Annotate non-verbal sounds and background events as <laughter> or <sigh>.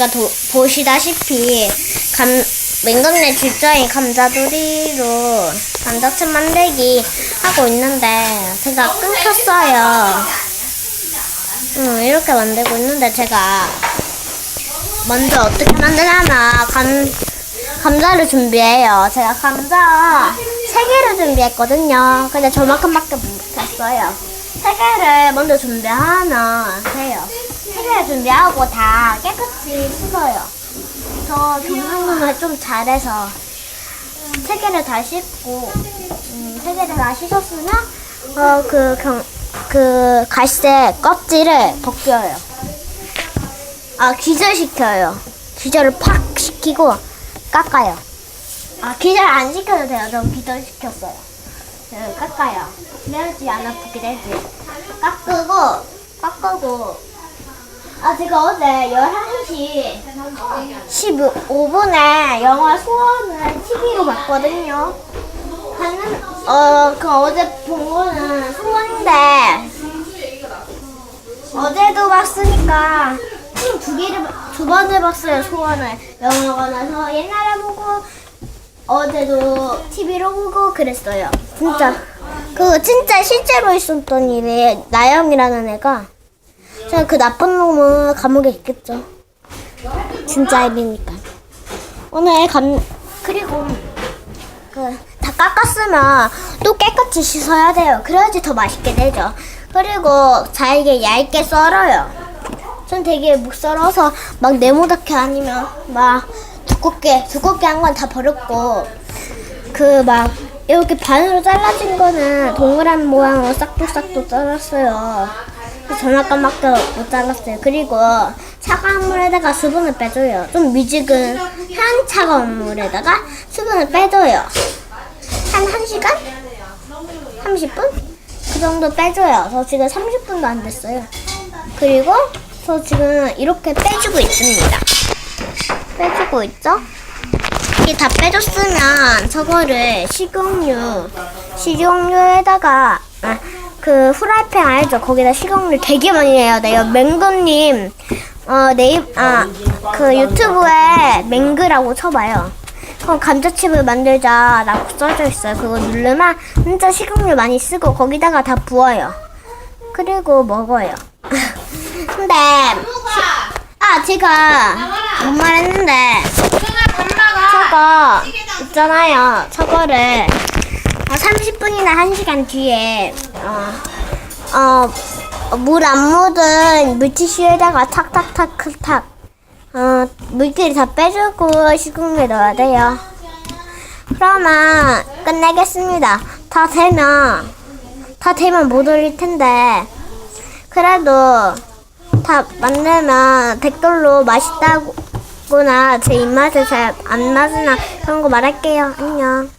제가 도- 보시다시피 감, 맹금네 질적인 감자돌이로 감자칩 만들기 하고 있는데 제가 끊겼어요. 음, 이렇게 만들고 있는데 제가 먼저 어떻게 만드냐면 감, 감자를 준비해요. 제가 감자 세 개를 준비했거든요. 근데 저만큼밖에 못했어요. 세 개를 먼저 준비하면 돼요. 세 개를 준비하고 다 깨끗이 씻어요. 저 정상근을 좀 잘해서 세 개를 다 씻고 음, 세 개를 다 씻었으면 어그 그 갈색 껍질을 벗겨요. 아 기절시켜요. 기절을 팍 시키고 깎아요. 아 기절 안 시켜도 돼요. 저 기절시켰어요. 네, 깎아요. 그래야지 안 아프게 되지. 깎고 깎고 아 제가 어제 11시 15분에 영화 소원을 TV로 봤거든요. 봤는 어 그 어제 본 거는 소원인데 어제도 봤으니까 총 두 개를 두 번을 봤어요 소원을 영화관에서 옛날에 보고 어제도 TV로 보고 그랬어요. 진짜 그 진짜 실제로 있었던 일이 나영이라는 애가 제가 그 나쁜 놈은 감옥에 있겠죠. 진짜 일이니까. 오늘 감 그리고 그 다 깎았으면 또 깨끗이 씻어야 돼요. 그래야지 더 맛있게 되죠. 그리고 잘게 얇게 썰어요. 전 되게 못 썰어서 막 네모나게 아니면 막 두껍게 두껍게 한 건 다 버렸고 그 막 이렇게 반으로 잘라진 거는 동그란 모양으로 싹둑싹둑 잘랐어요. 그래서 전화감밖에 못 잘랐어요. 그리고 차가운 물에다가 수분을 빼줘요. 좀 미지근 한 차가운 물에다가 수분을 빼줘요. 한 1시간? 30분? 그 정도 빼줘요. 저 지금 30분도 안 됐어요. 그리고 저 지금 이렇게 빼주고 있습니다. 빼주고 있죠? 이게 다 빼줬으면 저거를 식용유, 식용유에다가 아, 그 후라이팬 알죠? 거기다 식용유 되게 많이 해야 돼요. 맹금님 어 네이 아그 유튜브에 맹그라고 쳐봐요. 그럼 감자칩을 만들자라고 써져 있어요. 그거 누르면 진짜 식용유 많이 쓰고 거기다가 다 부어요. 그리고 먹어요. <laughs> 근데 아 제가 뭔 말했는데 저거 있잖아요. 저거를 어, 30분이나 1시간 뒤에 어, 물 안 묻은 물티슈에다가 탁탁탁탁 어, 물기를 다 빼주고 식용유 넣어야 돼요. 그러면 끝내겠습니다. 다 되면 다 되면 못 올릴 텐데 그래도 다 만들면 댓글로 맛있다거나 제 입맛에 잘 안 맞으나 그런 거 말할게요. 안녕.